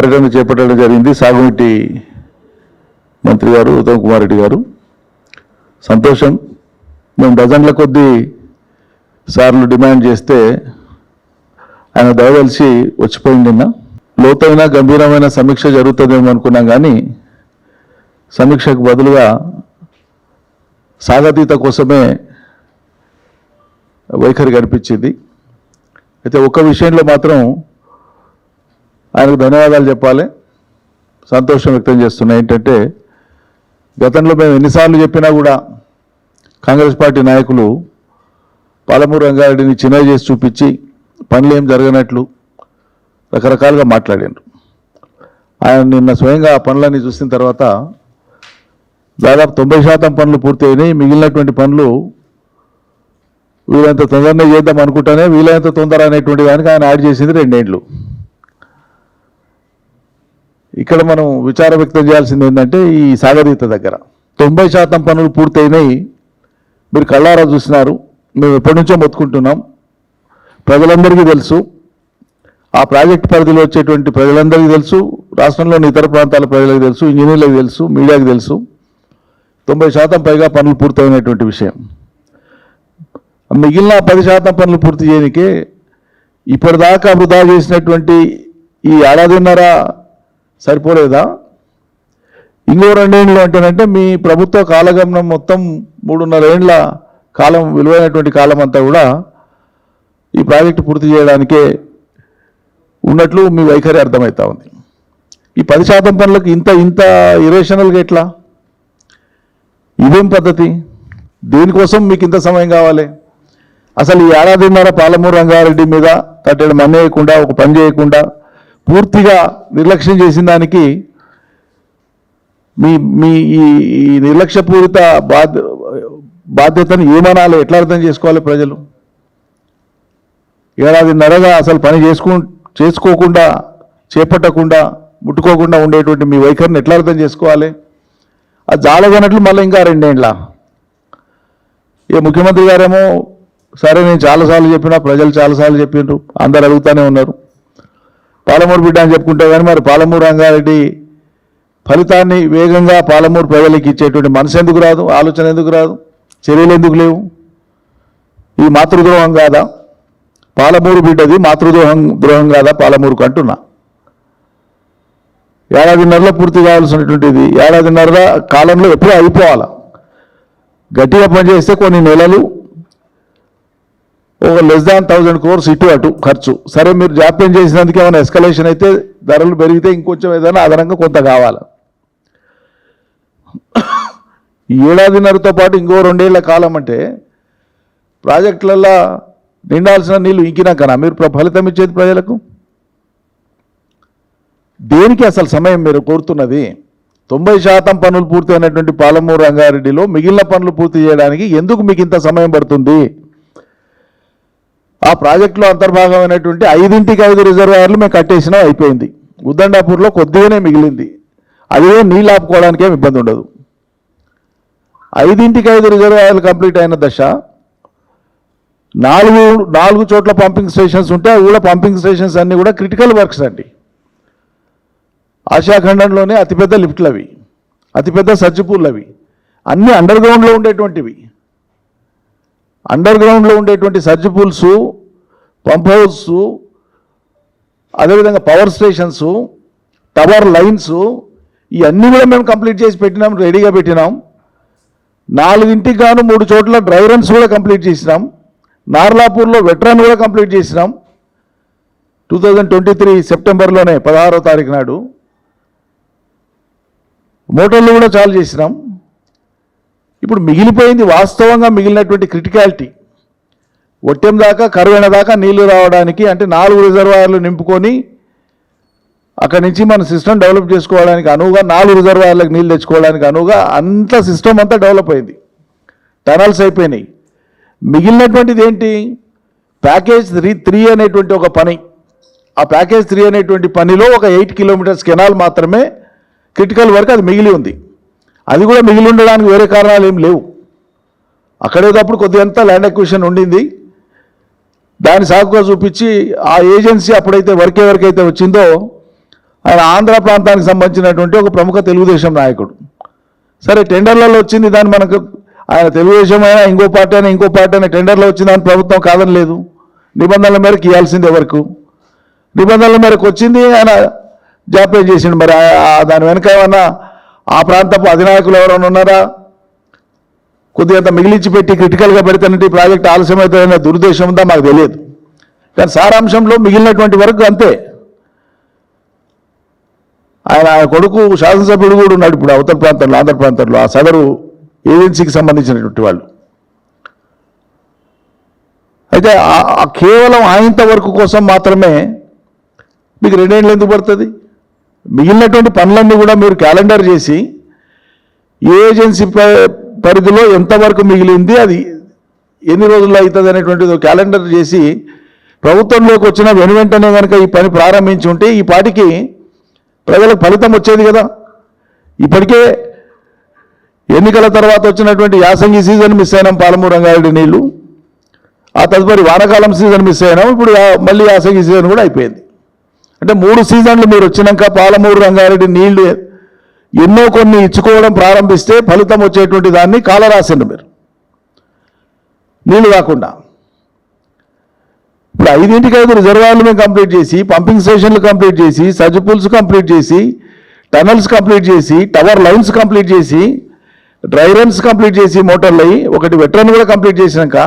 పర్యటన చేపట్టడం జరిగింది. సాగునీటి మంత్రి గారు ఉత్తమ్ కుమార్ రెడ్డి గారు. సంతోషం. మేము డజన్ల కొద్దీ సార్లు డిమాండ్ చేస్తే ఆయన దయవలిసి వచ్చిపోయింది నిన్న. లోతైన గంభీరమైన సమీక్ష జరుగుతుందేమో అనుకున్నాం కానీ సమీక్షకు బదులుగా సాగతీత కోసమే వైఖరి కనిపించింది. అయితే ఒక్క విషయంలో మాత్రం ఆయనకు ధన్యవాదాలు చెప్పాలి. సంతోషం వ్యక్తం చేస్తున్నా ఏంటంటే గతంలో మేము ఎన్నిసార్లు చెప్పినా కూడా కాంగ్రెస్ పార్టీ నాయకులు పాలమూరు రంగారెడ్డిని చిన్న చేసి చూపించి పనులు ఏం జరగనట్లు రకరకాలుగా మాట్లాడారు ఆయన నిన్న స్వయంగా ఆ పనులన్నీ చూసిన తర్వాత దాదాపు తొంభై శాతం పనులు పూర్తయినాయి. మిగిలినటువంటి పనులు వీలైనంత తొందరనే చేద్దాం అనుకుంటానే వీలైనంత తొందర అనేటువంటి దానికి ఆయన యాడ్ చేసింది రెండేండ్లు. ఇక్కడ మనం విచారం వ్యక్తం చేయాల్సింది ఏంటంటే ఈ సాగరీత దగ్గర తొంభై శాతం పనులు పూర్తయినాయి. మీరు కళ్ళారా చూసినారు. మేము ఎప్పటి నుంచో మొత్తుకుంటున్నాం. ప్రజలందరికీ తెలుసు. ఆ ప్రాజెక్ట్ పరిధిలో వచ్చేటువంటి ప్రజలందరికీ తెలుసు. రాష్ట్రంలోని ఇతర ప్రాంతాల ప్రజలకు తెలుసు. ఇంజనీర్లకు తెలుసు. మీడియాకు తెలుసు. తొంభై శాతం పైగా పనులు పూర్తయినటువంటి విషయం. మిగిలిన పది శాతం పనులు పూర్తి చేయనికే ఇప్పటిదాకా వృధా చేసినటువంటి ఈ ఏడాదిన్నర సరిపోలేదా? ఇంకో రెండేళ్ళు అంటేనంటే మీ ప్రభుత్వ కాలగమనం మొత్తం మూడున్నర ఏండ్ల కాలం విలువైనటువంటి కాలం అంతా కూడా ఈ ప్రాజెక్టు పూర్తి చేయడానికే ఉన్నట్లు మీ వైఖరి అర్థమవుతా ఉంది. ఈ పది శాతం పనులకు ఇంత ఇంత ఇరేషనల్గా ఎట్లా? ఇదేం పద్ధతి? దేనికోసం మీకు ఇంత సమయం కావాలి? అసలు ఈ ఏడాదిన్నర పాలమూరు రంగారెడ్డి మీద తట్టడి మన్నేయకుండా ఒక పని చేయకుండా పూర్తిగా నిర్లక్ష్యం చేసిన దానికి మీ మీ ఈ ఈ నిర్లక్ష్యపూరిత బాధ్య బాధ్యతను ఏమనాలి ఎట్లా అర్థం చేసుకోవాలి ప్రజలు? ఏడాదిన్నరగా అసలు పని చేసుకు చేసుకోకుండా చేపట్టకుండా ముట్టుకోకుండా ఉండేటువంటి మీ వైఖరిని ఎట్లా అర్థం చేసుకోవాలి? అది జాలగనట్లు మళ్ళీ ఇంకా రెండేండ్ల. ఏ ముఖ్యమంత్రి గారేమో సరే నేను చాలాసార్లు చెప్పినా ప్రజలు చాలాసార్లు చెప్పిండ్రు అందరు అడుగుతూనే ఉన్నారు. పాలమూరు బిడ్డ అని చెప్పుకుంటే కానీ మరి పాలమూరు రంగారెడ్డి ఫలితాన్ని వేగంగా పాలమూరు ప్రజలకు ఇచ్చేటువంటి మనసు ఎందుకు రాదు? ఆలోచన ఎందుకు రాదు? చర్యలు ఎందుకు లేవు? ఈ మాతృద్రోహం కాదా? పాలమూరు బిడ్డది మాతృద్రోహం ద్రోహం కాదా? పాలమూరుకు అంటున్నా. ఏడాదిన్నరలో పూర్తి కావాల్సినటువంటిది ఏడాదిన్నర కాలంలో ఎప్పుడూ అయిపోవాలా? గట్టిగా పనిచేస్తే కొన్ని నెలలు ఒక లెస్ దాన్ థౌజండ్ క్రోర్స్ ఇటు అటు ఖర్చు. సరే మీరు జాప్యం చేసినందుకు ఏమైనా ఎస్కలేషన్ అయితే ధరలు పెరిగితే ఇంకొంచెం ఏదైనా అదనంగా కొంత కావాలి. ఏడాదిన్నరతో పాటు ఇంకో రెండేళ్ళ కాలం అంటే ప్రాజెక్టులలో నిండాల్సిన నీళ్ళు ఇంకినాకనా? మీరు ప్ర- ఫలితం ఇచ్చేది ప్రజలకు? దేనికి అసలు సమయం మీరు కోరుతున్నది? తొంభై శాతం పనులు పూర్తయినటువంటి పాలమూరు రంగారెడ్డిలో మిగిలిన పనులు పూర్తి చేయడానికి ఎందుకు మీకు ఇంత సమయం పడుతుంది? ఆ ప్రాజెక్టులో అంతర్భాగమైనటువంటి ఐదింటికి ఐదు రిజర్వాయర్లు మేము కట్టేసినా అయిపోయింది. ఉద్దండాపూర్లో కొద్దిగానే మిగిలింది. అదే నీళ్ళు ఆపుకోవడానికి ఏమి ఇబ్బంది ఉండదు. ఐదింటికి ఐదు రిజర్వాయర్లు కంప్లీట్ అయిన దశ నాలుగు నాలుగు చోట్ల పంపింగ్ స్టేషన్స్ ఉంటే అవి కూడా పంపింగ్ స్టేషన్స్ అన్నీ కూడా క్రిటికల్ వర్క్స్ అండి. ఆసియాఖండంలోనే అతిపెద్ద లిఫ్ట్లు అవి అతిపెద్ద సజ్జిపూర్లు అవి అన్నీ అండర్ గ్రౌండ్లో ఉండేటువంటివి. అండర్ గ్రౌండ్లో ఉండేటువంటి సర్జపూల్స్ పంప్ హౌస్ అదేవిధంగా పవర్ స్టేషన్స్ టవర్ లైన్స్ ఇవన్నీ కూడా మేము కంప్లీట్ చేసి పెట్టినాం రెడీగా పెట్టినాం. నాలుగింటికి గాను మూడు చోట్ల డ్రై రన్స్ కూడా కంప్లీట్ చేసినాం. నార్లాపూర్లో వెట్రన్ కూడా కంప్లీట్ చేసినాం. టూ థౌజండ్ ట్వంటీ త్రీ సెప్టెంబర్లోనే పదహారో తారీఖు నాడు. మోటార్లు కూడా చాలు చేసినాం. ఇప్పుడు మిగిలిపోయింది వాస్తవంగా మిగిలినటువంటి క్రిటికాలిటీ ఒట్టెం దాకా కరువైన దాకా నీళ్ళు రావడానికి అంటే నాలుగు రిజర్వాయర్లు నింపుకొని అక్కడి నుంచి మన సిస్టమ్ డెవలప్ చేసుకోవడానికి అనువుగా నాలుగు రిజర్వాయర్లకు నీళ్ళు తెచ్చుకోవడానికి అనువుగా అంత సిస్టమ్ అంతా డెవలప్ అయింది. టనల్స్ అయిపోయినాయి. మిగిలినటువంటిది ఏంటి? ప్యాకేజ్ త్రీ త్రీ అనేటువంటి ఒక పని. ఆ ప్యాకేజ్ త్రీ అనేటువంటి పనిలో ఒక ఎయిట్ కిలోమీటర్స్ కెనాల్ మాత్రమే క్రిటికల్ వరకు అది మిగిలి ఉంది. అది కూడా మిగిలి ఉండడానికి వేరే కారణాలు ఏం లేవు. అక్కడేటప్పుడు కొద్దిగంత ల్యాండ్ అక్విజిషన్ ఉండింది. దాన్ని సాకుగా చూపించి ఆ ఏజెన్సీ అప్పుడైతే వర్క్ అయితే వచ్చిందో ఆయన ఆంధ్ర ప్రాంతానికి సంబంధించినటువంటి ఒక ప్రముఖ తెలుగుదేశం నాయకుడు. సరే టెండర్లలో వచ్చింది దాన్ని మనకు ఆయన తెలుగుదేశం అయినా ఇంకో పార్టీ అయినా ఇంకో పార్టీ అయినా టెండర్లో వచ్చింది అని ప్రభుత్వం కాదని లేదు. నిబంధనల మేరకు ఇవ్వాల్సింది ఎవరికి నిబంధనల మేరకు వచ్చింది ఆయన జాప్యం చేసిండు మరి. దాని వెనక ఏమన్నా ఆ ప్రాంతపు అధినాయకులు ఎవరైనా ఉన్నారా? కొద్దిగా మిగిలించి పెట్టి క్రిటికల్గా పెడితేనంటే ఈ ప్రాజెక్ట్ ఆలస్యమవుతుందనే దురుద్దేశం ఉందా? మాకు తెలియదు. కానీ సారాంశంలో మిగిలినటువంటి వరకు అంతే. ఆయన ఆయన కొడుకు శాసనసభ్యుడు కూడా ఉన్నాడు ఇప్పుడు అవతల ప్రాంతంలో ఆంధ్ర ప్రాంతంలో. ఆ సదరు ఏజెన్సీకి సంబంధించినటువంటి వాళ్ళు. అయితే కేవలం ఆయంత వరకు కోసం మాత్రమే మీకు రెండేళ్ళు ఎందుకు పడుతుంది? మిగిలినటువంటి పనులన్నీ కూడా మీరు క్యాలెండర్ చేసి ఏ ఏజెన్సీ ప- పరిధిలో ఎంతవరకు మిగిలింది అది ఎన్ని రోజుల్లో అవుతుంది అనేటువంటిది క్యాలెండర్ చేసి ప్రభుత్వంలోకి వచ్చిన వెను వెంటనే కనుక ఈ పని ప్రారంభించి ఉంటే ఈ పాటికి ప్రజలకు ఫలితం వచ్చేది కదా. ఇప్పటికే ఎన్నికల తర్వాత వచ్చినటువంటి యాసంగి సీజన్ మిస్ అయినాం పాలమూరు రంగారెడ్డి నీళ్ళు. ఆ తదుపరి వానకాలం సీజన్ మిస్ అయినాం ఇప్పుడు మళ్ళీ యాసంగి సీజన్ కూడా అయిపోయింది. అంటే మూడు సీజన్లు మీరు వచ్చినాక పాలమూరు రంగారెడ్డి నీళ్ళు ఎన్నో కొన్ని ఇచ్చుకోవడం ప్రారంభిస్తే ఫలితం వచ్చేటువంటి దాన్ని కాలరాసిండు మీరు. నీళ్ళు కాకుండా. ఇప్పుడు ఐదింటికి ఐదు రిజర్వాయర్లు మేము కంప్లీట్ చేసి పంపింగ్ స్టేషన్లు కంప్లీట్ చేసి సజ్జపూల్స్ కంప్లీట్ చేసి టనల్స్ కంప్లీట్ చేసి టవర్ లైన్స్ కంప్లీట్ చేసి డ్రై రన్స్ కంప్లీట్ చేసి మోటార్లు అయ్యి ఒకటి వెటరన్ కూడా కంప్లీట్ చేసినాక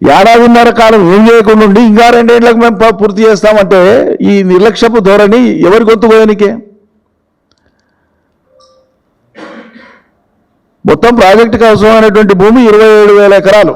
ఏడాదిన్నర కాలం ఏం చేయకుండా ఉండి ఇంకా రెండేళ్ళకు మేము పూర్తి చేస్తామంటే ఈ నిర్లక్ష్యపు ధోరణి ఎవరి గొంతు పోయానికే? మొత్తం ప్రాజెక్టుకి అవసరమైనటువంటి భూమి ఇరవై ఏడు వేల ఎకరాలు.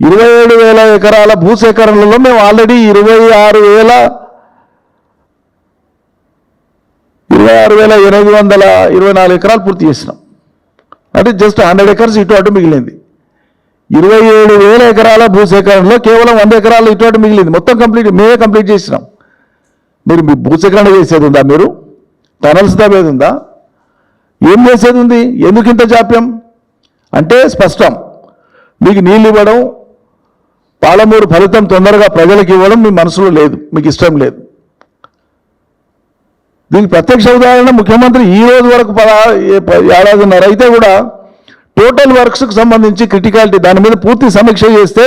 ఇరవై ఏడు వేల ఎకరాల భూసేకరణలో మేము ఆల్రెడీ ఇరవై ఆరు వేల ఇరవై ఆరు వేల ఎనిమిది వందల ఇరవై నాలుగు ఎకరాలు పూర్తి చేసినాం. అంటే జస్ట్ హండ్రెడ్ ఎకర్స్ ఇటు అటు మిగిలింది. ఇరవై ఏడు వేల ఎకరాల భూసేకరణలో కేవలం వంద ఎకరాలు ఇటువంటి మిగిలింది. మొత్తం కంప్లీట్ మేమే కంప్లీట్ చేసినాం. మీరు మీ భూసేకరణ చేసేది ఉందా మీరు? టనల్స్ దాబేది ఉందా? ఏం చేసేది ఉంది? ఎందుకు ఇంత జాప్యం? అంటే స్పష్టం. మీకు నీళ్ళు ఇవ్వడం పాలమూరు ఫలితం తొందరగా ప్రజలకు ఇవ్వడం మీ మనసులో లేదు. మీకు ఇష్టం లేదు. దీనికి ప్రత్యక్ష ఉదాహరణ ముఖ్యమంత్రి ఈ రోజు వరకు పద ఏడాదిన్నర అయితే కూడా టోటల్ వర్క్స్కి సంబంధించి క్రిటికాలిటీ దాని మీద పూర్తి సమీక్ష చేస్తే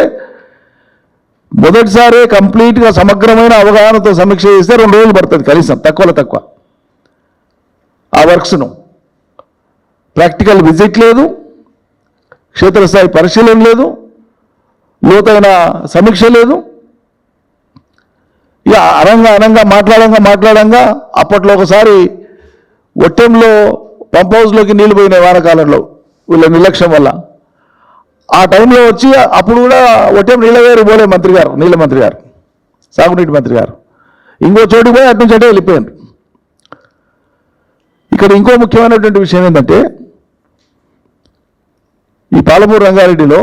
మొదటిసారి కంప్లీట్గా సమగ్రమైన అవగాహనతో సమీక్ష చేస్తే రెండు రోజులు పడుతుంది కనీసం తక్కువలో తక్కువ. ఆ వర్క్స్ను. ప్రాక్టికల్ విజిట్ లేదు క్షేత్రస్థాయి పరిశీలన లేదు లోతైన సమీక్ష లేదు. ఇక అనంగా అనంగా మాట్లాడంగా మాట్లాడంగా అప్పట్లో ఒకసారి ఒట్టెంలో పంప్ హౌస్లోకి నీళ్ళు పోయినాయి వానకాలంలో. వీళ్ళ నిర్లక్ష్యం వల్ల. ఆ టైంలో వచ్చి అప్పుడు కూడా ఒకటే నీళ్ళ గారు పోలే మంత్రి గారు నీళ్ళ మంత్రి గారు సాగునీటి మంత్రి గారు. ఇంకో చోటుకు పోయి అటు నుంచి అటే వెళ్ళిపోయారు ఇక్కడ ఇంకో ముఖ్యమైనటువంటి విషయం ఏంటంటే ఈ పాలమూరు రంగారెడ్డిలో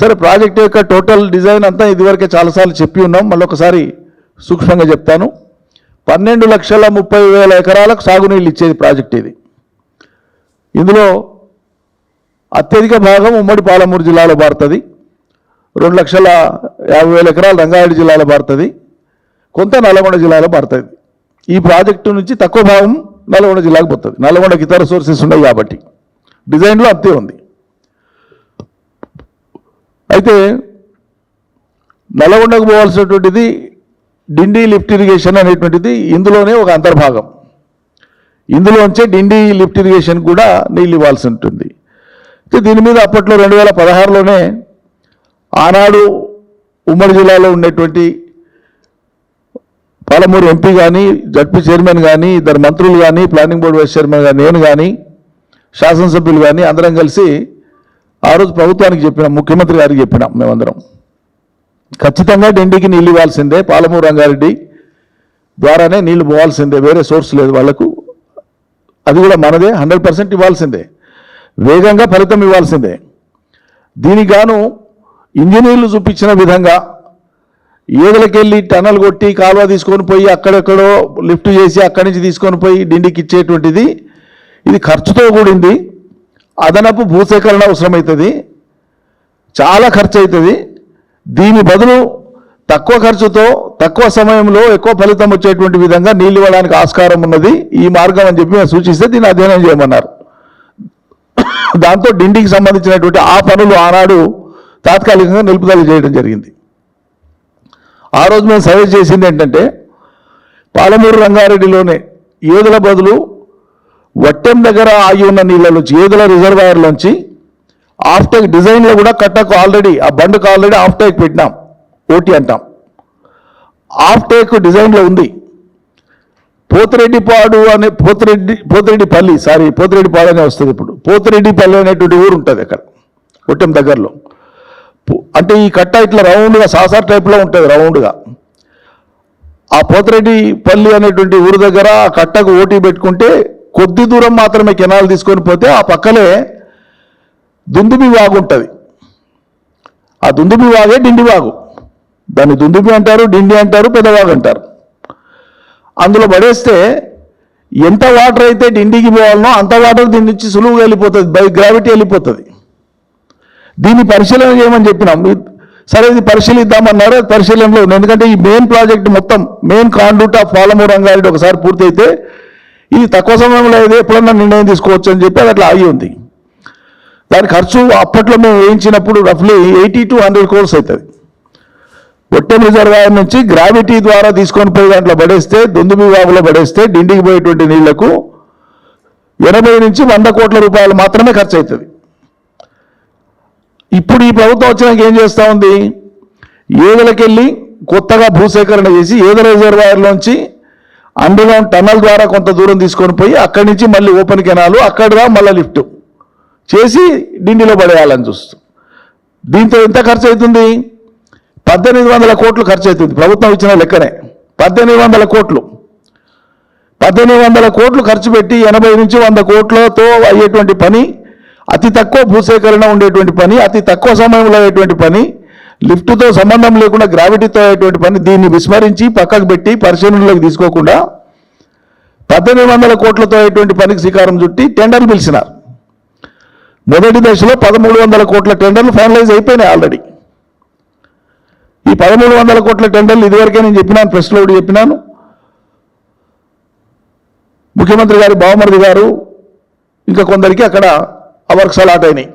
సరే ప్రాజెక్ట్ యొక్క టోటల్ డిజైన్ అంతా ఇదివరకే చాలాసార్లు చెప్పి ఉన్నాం మళ్ళీ ఒకసారి సూక్ష్మంగా చెప్తాను. పన్నెండు లక్షల ముప్పై వేల ఎకరాలకు సాగునీళ్ళు ఇచ్చేది ప్రాజెక్ట్ ఇది. ఇందులో అత్యధిక భాగం ఉమ్మడి పాలమూరు జిల్లాలో పారుతుంది. రెండు లక్షల యాభై వేల ఎకరాలు రంగారెడ్డి జిల్లాలో పారుతుంది. కొంత నల్గొండ జిల్లాలో పారుతుంది. ఈ ప్రాజెక్టు నుంచి తక్కువ భాగం నల్గొండ జిల్లాకు పోతుంది. నల్గొండకి ఇతర సోర్సెస్ ఉన్నాయి కాబట్టి. డిజైన్లో అంతే ఉంది. అయితే నల్గొండకు పోవాల్సినటువంటిది డిండి లిఫ్ట్ ఇరిగేషన్ అనేటువంటిది ఇందులోనే ఒక అంతర్భాగం. ఇందులోంచే డిండి లిఫ్ట్ ఇరిగేషన్ కూడా నీళ్ళు ఇవ్వాల్సి ఉంటుంది. దీని మీద అప్పట్లో రెండు వేల పదహారులోనే ఆనాడు ఉమ్మడి జిల్లాలో ఉండేటువంటి పాలమూరు ఎంపీ కానీ జడ్పీ చైర్మన్ కానీ ఇద్దరు మంత్రులు కానీ ప్లానింగ్ బోర్డు వైస్ చైర్మన్ కానీ నేను కానీ శాసనసభ్యులు కానీ అందరం కలిసి ఆ రోజు ప్రభుత్వానికి చెప్పినాం ముఖ్యమంత్రి గారికి చెప్పినాం మేమందరం. ఖచ్చితంగా డిండికి నీళ్ళు ఇవ్వాల్సిందే పాలమూరు రంగారెడ్డి ద్వారానే నీళ్ళు పోవాల్సిందే వేరే సోర్స్ లేదు వాళ్ళకు అది కూడా మనదే హండ్రెడ్ పర్సెంట్ ఇవ్వాల్సిందే. వేగంగా ఫలితం ఇవ్వాల్సిందే. దీనికి గాను ఇంజనీర్లు చూపించిన విధంగా ఏదలకెళ్ళి టనల్ కొట్టి కాలువ తీసుకొని పోయి అక్కడెక్కడో లిఫ్ట్ చేసి అక్కడి నుంచి తీసుకొని పోయి డిండికి ఇచ్చేటువంటిది ఇది ఖర్చుతో కూడింది. అదనపు భూసేకరణ అవసరమవుతుంది చాలా ఖర్చు అవుతుంది దీని బదులు తక్కువ ఖర్చుతో తక్కువ సమయంలో ఎక్కువ ఫలితం వచ్చేటువంటి విధంగా నీళ్ళు ఇవ్వడానికి ఆస్కారం ఉన్నది. ఈ మార్గం అని చెప్పి మేము సూచిస్తే దీన్ని అధ్యయనం చేయమన్నారు. దాంతో డిండికి సంబంధించినటువంటి ఆ పనులు ఆనాడు తాత్కాలికంగా నిలుపుదల చేయడం జరిగింది. ఆ రోజు మేము సర్వే చేసింది ఏంటంటే పాలమూరు రంగారెడ్డిలోనే ఏదుల బదులు వట్టెం దగ్గర ఆగి ఉన్న నీళ్ళలోంచి ఏదుల రిజర్వాయర్లోంచి ఆఫ్టేక్ డిజైన్లో కూడా కట్టకు ఆల్రెడీ ఆ బండుకు ఆల్రెడీ ఆఫ్టేక్ పెట్టినాం. ఓటీ అంటాం. ఆఫ్టేక్ డిజైన్లో ఉంది. పోతిరెడ్డిపాడు అనే పోతిరెడ్డి పోతిరెడ్డిపల్లి సారీ పోతిరెడ్డిపాడు అనే వస్తుంది ఇప్పుడు. పోతిరెడ్డిపల్లి అనేటువంటి ఊరు ఉంటుంది అక్కడ కొట్టెం దగ్గరలో. అంటే ఈ కట్ట ఇట్లా రౌండ్గా సాసార్ టైప్లో ఉంటుంది రౌండ్గా. ఆ పోతిరెడ్డిపల్లి అనేటువంటి ఊరు దగ్గర ఆ కట్టకు ఓటీ పెట్టుకుంటే కొద్ది దూరం మాత్రమే కెనాల్ తీసుకొని పోతే ఆ పక్కనే దుందుబి వాగు ఉంటుంది. ఆ దుందుబి వాగే డిండి వాగు. దాన్ని దుందుబి అంటారు డిండి అంటారు పెదవాగు అంటారు. అందులో పడేస్తే ఎంత వాటర్ అయితే డిండికి పోవాలనో అంత వాటర్ దీని నుంచి సులువుగా వెళ్ళిపోతుంది బై గ్రావిటీ వెళ్ళిపోతుంది. దీన్ని పరిశీలన చేయమని చెప్పినాం. సరే ఇది పరిశీలిద్దామన్నారు పరిశీలనలో ఉంది. ఎందుకంటే ఈ మెయిన్ ప్రాజెక్ట్ మొత్తం main conduit of Palamuru Rangareddy ఒకసారి పూర్తయితే ఇది తక్కువ సమయంలో అయితే ఎప్పుడన్నా నిర్ణయం తీసుకోవచ్చు అని చెప్పి అది అట్లా ఆగి ఉంది. దాని ఖర్చు అప్పట్లో మేము వేయించినప్పుడు రఫ్లీ ఎయిటీ టు హండ్రెడ్ కోర్స్ అవుతుంది. ఒట్టెం రిజర్వాయర్ నుంచి గ్రావిటీ ద్వారా తీసుకొని పోయి దాంట్లో పడేస్తే దొందుబి వాగులో పడేస్తే డిండికి పోయేటువంటి నీళ్ళకు ఎనభై నుంచి వంద కోట్ల రూపాయలు మాత్రమే ఖర్చు అవుతుంది ఇప్పుడు ఈ ప్రభుత్వం వచ్చినాక ఏం చేస్తూ ఉంది? ఏదలకెళ్ళి కొత్తగా భూసేకరణ చేసి ఏదల రిజర్వాయర్లోంచి అండర్గ్రౌండ్ టన్నల్ ద్వారా కొంత దూరం తీసుకొని పోయి అక్కడి నుంచి మళ్ళీ ఓపెన్ కెనాలు అక్కడగా మళ్ళీ లిఫ్ట్ చేసి డిండిలో పడేయాలని చూస్తూ. దీంతో ఎంత ఖర్చు అవుతుంది పద్దెనిమిది వందల కోట్లు ఖర్చు అవుతుంది ప్రభుత్వం ఇచ్చిన లెక్కనే. పద్దెనిమిది వందల కోట్లు. పద్దెనిమిది వందల కోట్లు ఖర్చు పెట్టి ఎనభై నుంచి వంద కోట్లతో అయ్యేటువంటి పని అతి తక్కువ భూసేకరణ ఉండేటువంటి పని అతి తక్కువ సమయంలో అయ్యేటువంటి పని లిఫ్ట్తో సంబంధం లేకుండా గ్రావిటీతో అయ్యేటువంటి పని దీన్ని విస్మరించి పక్కకు పెట్టి పరిశీలనలోకి తీసుకోకుండా పద్దెనిమిది వందల కోట్లతో అయ్యేటువంటి పనికి శ్రీకారం చుట్టి టెండర్లు పిలిచినారు. మొదటి దశలో పదమూడు వందల కోట్ల టెండర్లు ఫైనలైజ్ అయిపోయినాయి ఆల్రెడీ. ఈ పదమూడు వందల కోట్ల టెండర్లు ఇదివరకే నేను చెప్పినాను ప్రెస్లో కూడా చెప్పినాను. ముఖ్యమంత్రి గారు బావమరిది గారు ఇంకా కొందరికి అక్కడ ఆ వర్క్స్ అలాట్ అయినాయి.